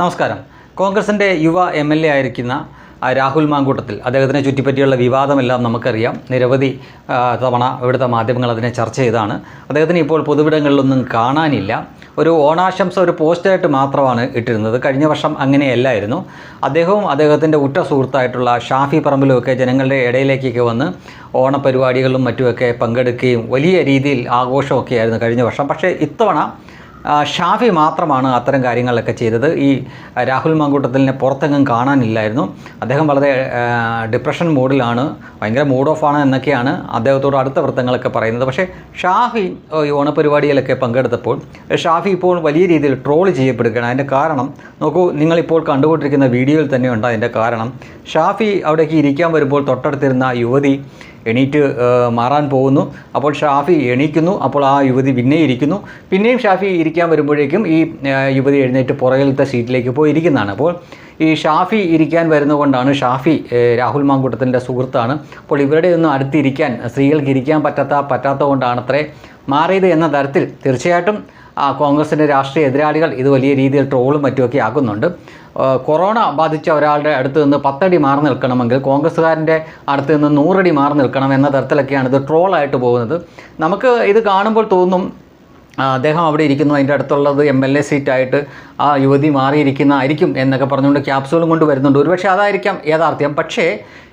നമസ്കാരം. കോൺഗ്രസിന്റെ യുവ എം എൽ എ ആയിരിക്കുന്ന രാഹുൽ മാങ്കൂട്ടത്തിൽ അദ്ദേഹത്തിനെ ചുറ്റിപ്പറ്റിയുള്ള വിവാദമെല്ലാം നമുക്കറിയാം. നിരവധി തവണ ഇവിടുത്തെ മാധ്യമങ്ങൾ അതിനെ ചർച്ച ചെയ്താണ്. അദ്ദേഹത്തിന് ഇപ്പോൾ പൊതുവിടങ്ങളിലൊന്നും കാണാനില്ല. ഒരു ഓണാശംസ ഒരു പോസ്റ്റായിട്ട് മാത്രമാണ് ഇട്ടിരുന്നത്. കഴിഞ്ഞ വർഷം അങ്ങനെയല്ലായിരുന്നു. അദ്ദേഹവും അദ്ദേഹത്തിന്റെ ഉറ്റ സുഹൃത്തായിട്ടുള്ള ഷാഫി പറമ്പിലുമൊക്കെ ജനങ്ങളുടെ ഇടയിലേക്കൊക്കെ വന്ന് ഓണപരിപാടികളിലും മറ്റുമൊക്കെ പങ്കെടുക്കുകയും വലിയ രീതിയിൽ ആഘോഷമൊക്കെ ആയിരുന്നു കഴിഞ്ഞ വർഷം. പക്ഷേ ഇത്തവണ ഷാഫി മാത്രമാണ് അത്തരം കാര്യങ്ങളൊക്കെ ചെയ്തത്. ഈ രാഹുൽ മാങ്കൂട്ടത്തിലിനെ പുറത്തെങ്ങും കാണാനില്ലായിരുന്നു. അദ്ദേഹം വളരെ ഡിപ്രഷൻ മൂഡിലാണ് ഭയങ്കര മൂഡ് ഓഫ് ആണ് എന്നൊക്കെയാണ് അദ്ദേഹത്തോട് അടുത്ത വൃത്തങ്ങളൊക്കെ പറയുന്നത്. പക്ഷേ ഷാഫി ഈ ഓണപരിപാടിയിലൊക്കെ പങ്കെടുത്തപ്പോൾ ഷാഫി ഇപ്പോൾ വലിയ രീതിയിൽ ട്രോൾ ചെയ്യപ്പെടുകയാണ്. അതിന്റെ കാരണം നോക്കൂ നിങ്ങളിപ്പോൾ കണ്ടുകൊണ്ടിരിക്കുന്ന വീഡിയോയിൽ തന്നെയുണ്ട് അതിന്റെ കാരണം. ഷാഫി അവിടേക്ക് ഇരിക്കാൻ വരുമ്പോൾ തൊട്ടടുത്തിരുന്ന യുവതി എണീറ്റ് മാറാൻ പോകുന്നു. അപ്പോൾ ഷാഫി എണീക്കുന്നു. അപ്പോൾ ആ യുവതി പിന്നെ ഇരിക്കുന്നു. പിന്നെയും ഷാഫി ഇരിക്കാൻ വരുമ്പോഴേക്കും ഈ യുവതി എഴുന്നേറ്റ് പുറകിലത്തെ സീറ്റിലേക്ക് പോയി ഇരിക്കുന്നതാണ്. അപ്പോൾ ഈ ഷാഫി ഇരിക്കാൻ വരുന്നതുകൊണ്ടാണ് ഷാഫി രാഹുൽ മാങ്കൂട്ടത്തിന്റെ സുഹൃത്താണ്. അപ്പോൾ ഇവരുടെ ഒന്നും അടുത്തിരിക്കാൻ സ്ത്രീകൾക്ക് ഇരിക്കാൻ പറ്റാത്ത പറ്റാത്തതുകൊണ്ടാണ് അത്രേ മാറിയത് എന്ന തരത്തിൽ തീർച്ചയായിട്ടും കോൺഗ്രസിന്റെ രാഷ്ട്രീയ എതിരാളികൾ ഇത് വലിയ രീതിയിൽ ട്രോളും മറ്റുമൊക്കെ ആക്കുന്നുണ്ട്. കൊറോണ ബാധിച്ച ഒരാളുടെ അടുത്ത് നിന്ന് പത്തടി മാറി നിൽക്കണമെങ്കിൽ കോൺഗ്രസ്സുകാരന്റെ അടുത്ത് നിന്ന് നൂറടി മാറി നിൽക്കണം എന്ന തരത്തിലൊക്കെയാണ് ഇത് ട്രോളായിട്ട് പോകുന്നത്. നമുക്ക് ഇത് കാണുമ്പോൾ തോന്നും അദ്ദേഹം അവിടെ ഇരിക്കുന്നു അതിന്റെ അടുത്തുള്ളത് എം എൽ എ സീറ്റായിട്ട് ആ യുവതി മാറിയിരിക്കുന്ന ആയിരിക്കും എന്നൊക്കെ പറഞ്ഞുകൊണ്ട് ക്യാപ്സൂളും കൊണ്ട് വരുന്നുണ്ട്. ഒരുപക്ഷെ അതായിരിക്കാം യാഥാർത്ഥ്യം. പക്ഷേ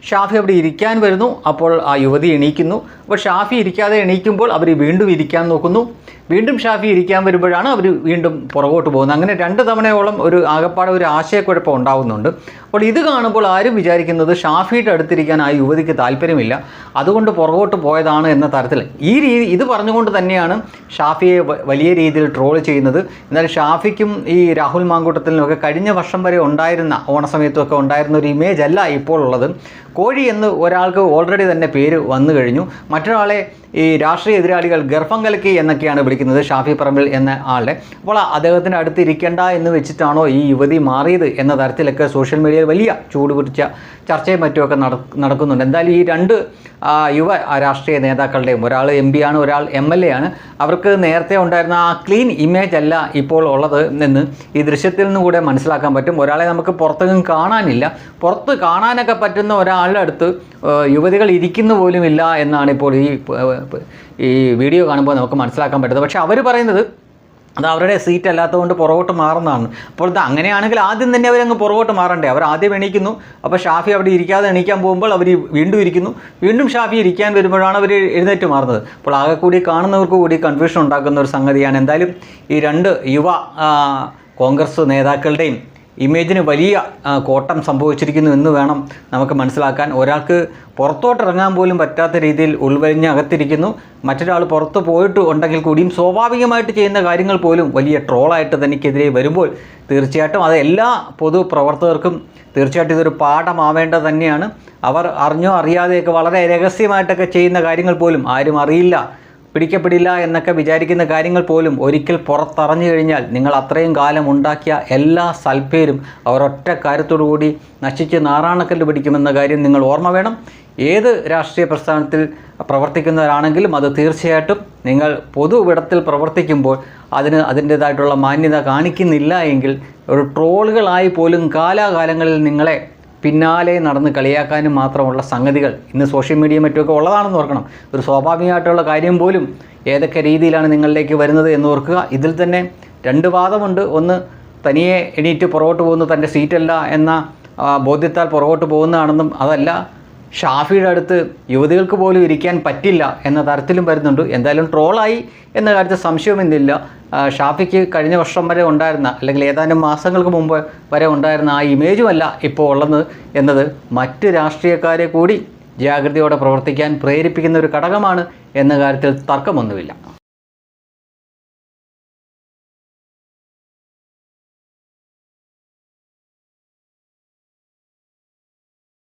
ഷാഫി അവിടെ ഇരിക്കാൻ വരുന്നു അപ്പോൾ ആ യുവതി എണീക്കുന്നു. അപ്പോൾ ഷാഫി ഇരിക്കാതെ എണീക്കുമ്പോൾ അവർ വീണ്ടും ഇരിക്കാൻ നോക്കുന്നു. വീണ്ടും ഷാഫി ഇരിക്കാൻ വരുമ്പോഴാണ് അവർ വീണ്ടും പുറകോട്ട് പോകുന്നത്. അങ്ങനെ രണ്ട് തവണയോളം ഒരു ആകപ്പാടെ ഒരു ആശയക്കുഴപ്പം ഉണ്ടാകുന്നുണ്ട് അപ്പോൾ ഇത് കാണുമ്പോൾ ആരും വിചാരിക്കുന്നത് ഷാഫിയുടെ അടുത്തിരിക്കാൻ ആ യുവതിക്ക് താല്പര്യമില്ല. അതുകൊണ്ട് പുറകോട്ട് പോയതാണ് എന്ന തരത്തിൽ. ഈ രീതി ഇത് പറഞ്ഞുകൊണ്ട് തന്നെയാണ് ഷാഫിയെ വലിയ രീതിയിൽ ട്രോൾ ചെയ്യുന്നത്. എന്നാൽ ഷാഫിക്കും ഈ രാഹുൽ മാങ്കൂട്ടത്തിനുമൊക്കെ കഴിഞ്ഞ വർഷം വരെ ഉണ്ടായിരുന്ന ഓണസമയത്തൊക്കെ ഉണ്ടായിരുന്ന ഒരു ഇമേജ് അല്ല ഇപ്പോൾ ഉള്ളത്. കോഴി എന്ന് ഒരാൾക്ക് ഓൾറെഡി തന്നെ പേര് വന്നു കഴിഞ്ഞു. മറ്റൊരാളെ ഈ രാഷ്ട്രീയ എതിരാളികൾ ഗർഭം കലക്കി എന്നൊക്കെയാണ് വിളിക്കുന്നത്. ഷാഫി പറമ്പിൽ എന്ന ആളുടെ അപ്പോൾ അദ്ദേഹത്തിന്റെ അടുത്ത് ഇരിക്കേണ്ട എന്ന് വെച്ചിട്ടാണോ ഈ യുവതി മാറിയത് എന്ന തരത്തിലൊക്കെ സോഷ്യൽ മീഡിയയിൽ വലിയ ചൂടുപിടിച്ച ചർച്ചയും മറ്റുമൊക്കെ നടക്കുന്നുണ്ട്. എന്തായാലും ഈ രണ്ട് യുവ രാഷ്ട്രീയ നേതാക്കളുടെയും ഒരാൾ എം പി ആണ് ഒരാൾ എം എൽ എ ആണ്. അവർക്ക് നേരത്തെ ഉണ്ടായിരുന്ന ആ ക്ലീൻ ഇമേജ് അല്ല ഇപ്പോൾ ഉള്ളത് എന്ന് ഈ ദൃശ്യത്തിൽ നിന്ന് കൂടെ മനസ്സിലാക്കാൻ പറ്റും. ഒരാളെ നമുക്ക് പുറത്തെങ്ങും കാണാനില്ല. പുറത്ത് കാണാനൊക്കെ പറ്റുന്ന ഒരാളുടെ അടുത്ത് യുവതികൾ ഇരിക്കുന്ന പോലുമില്ല എന്നാണ് ഇപ്പോൾ ഈ ഈ വീഡിയോ കാണുമ്പോൾ നമുക്ക് മനസ്സിലാക്കാൻ പറ്റുന്നത്. പക്ഷേ അവർ പറയുന്നത് അത് അവരുടെ സീറ്റ് അല്ലാത്തതുകൊണ്ട് പുറകോട്ട് മാറുന്നതാണ്. അപ്പോൾ ഇത് അങ്ങനെയാണെങ്കിൽ ആദ്യം തന്നെ അവരങ്ങ് പുറകോട്ട് മാറണ്ടേ? അവർ ആദ്യം എണീക്കുന്നു. അപ്പോൾ ഷാഫി അവിടെ ഇരിക്കാതെ എണീക്കാൻ പോകുമ്പോൾ അവർ വീണ്ടും ഇരിക്കുന്നു. വീണ്ടും ഷാഫി ഇരിക്കാൻ വരുമ്പോഴാണ് അവർ എഴുന്നേറ്റ് മാറുന്നത്. അപ്പോൾ ആകെ കൂടി കാണുന്നവർക്ക് കൂടി കൺഫ്യൂഷൻ ഉണ്ടാക്കുന്ന ഒരു സംഗതിയാണ്. എന്തായാലും ഈ രണ്ട് യുവ കോൺഗ്രസ് നേതാക്കളുടെയും ഇമേജിന് വലിയ കോട്ടം സംഭവിച്ചിരിക്കുന്നു എന്ന് വേണം നമുക്ക് മനസ്സിലാക്കാൻ. ഒരാൾക്ക് പുറത്തോട്ട് ഇറങ്ങാൻ പോലും പറ്റാത്ത രീതിയിൽ ഉൾവലിഞ്ഞ് അകത്തിരിക്കുന്നു. മറ്റൊരാൾ പുറത്ത് പോയിട്ട് ഉണ്ടെങ്കിൽ കൂടിയും സ്വാഭാവികമായിട്ട് ചെയ്യുന്ന കാര്യങ്ങൾ പോലും വലിയ ട്രോളായിട്ട് തനിക്കെതിരെ വരുമ്പോൾ തീർച്ചയായിട്ടും അത് എല്ലാ പൊതുപ്രവർത്തകർക്കും തീർച്ചയായിട്ടും ഇതൊരു പാഠമാവേണ്ടത് തന്നെയാണ്. അവർ അറിഞ്ഞോ അറിയാതെയൊക്കെ വളരെ രഹസ്യമായിട്ടൊക്കെ ചെയ്യുന്ന കാര്യങ്ങൾ പോലും ആരും അറിയില്ല. പിടിക്കപ്പെടില്ല എന്നൊക്കെ വിചാരിക്കുന്ന കാര്യങ്ങൾ പോലും ഒരിക്കൽ പുറത്തറിഞ്ഞു കഴിഞ്ഞാൽ നിങ്ങൾ അത്രയും കാലം ഉണ്ടാക്കിയ എല്ലാ സൽപ്പേരും അവർ ഒറ്റ കൂടി നശിച്ച് നാറാണക്കല്ല് പിടിക്കുമെന്ന കാര്യം നിങ്ങൾ ഓർമ്മ വേണം. ഏത് രാഷ്ട്രീയ പ്രസ്ഥാനത്തിൽ പ്രവർത്തിക്കുന്നവരാണെങ്കിലും അത് തീർച്ചയായിട്ടും നിങ്ങൾ പൊതു ഇടത്തിൽ പ്രവർത്തിക്കുമ്പോൾ അതിന് അതിന്റേതായിട്ടുള്ള മാന്യത കാണിക്കുന്നില്ല എങ്കിൽ ഒരു ട്രോളുകളായി പോലും കാലാകാലങ്ങളിൽ നിങ്ങളെ പിന്നാലെ നടന്ന് കളിയാക്കാനും മാത്രമുള്ള സംഗതികൾ ഇന്ന് സോഷ്യൽ മീഡിയ മറ്റുമൊക്കെ ഉള്ളതാണെന്ന് ഓർക്കണം. ഒരു സ്വാഭാവികമായിട്ടുള്ള കാര്യം പോലും ഏതൊക്കെ രീതിയിലാണ് നിങ്ങളിലേക്ക് വരുന്നത് എന്ന് ഓർക്കുക. ഇതിൽ തന്നെ രണ്ട് വാദമുണ്ട്. ഒന്ന് തനിയെ എണീറ്റ് പുറകോട്ട് പോകുന്ന തന്റെ സീറ്റല്ല എന്ന ബോധ്യത്താൽ പുറകോട്ട് പോകുന്നതാണെന്നും അതല്ല ഷാഫിയുടെ അടുത്ത് യുവതികൾക്ക് പോലും ഇരിക്കാൻ പറ്റില്ല എന്ന തരത്തിലും വരുന്നുണ്ട്. എന്തായാലും ട്രോളായി എന്ന കാര്യത്തിൽ സംശയമൊന്നുമില്ല ഷാഫിക്ക് കഴിഞ്ഞ വർഷം വരെ ഉണ്ടായിരുന്ന അല്ലെങ്കിൽ ഏതാനും മാസങ്ങൾക്ക് മുമ്പ് വരെ ഉണ്ടായിരുന്ന ആ ഇമേജുമല്ല ഇപ്പോൾ ഉള്ളത് എന്നത് മറ്റ് രാഷ്ട്രീയക്കാരെ കൂടി ജാഗ്രതയോടെ പ്രവർത്തിക്കാൻ പ്രേരിപ്പിക്കുന്ന ഒരു ഘടകമാണ് എന്ന കാര്യത്തിൽ തർക്കമൊന്നുമില്ല.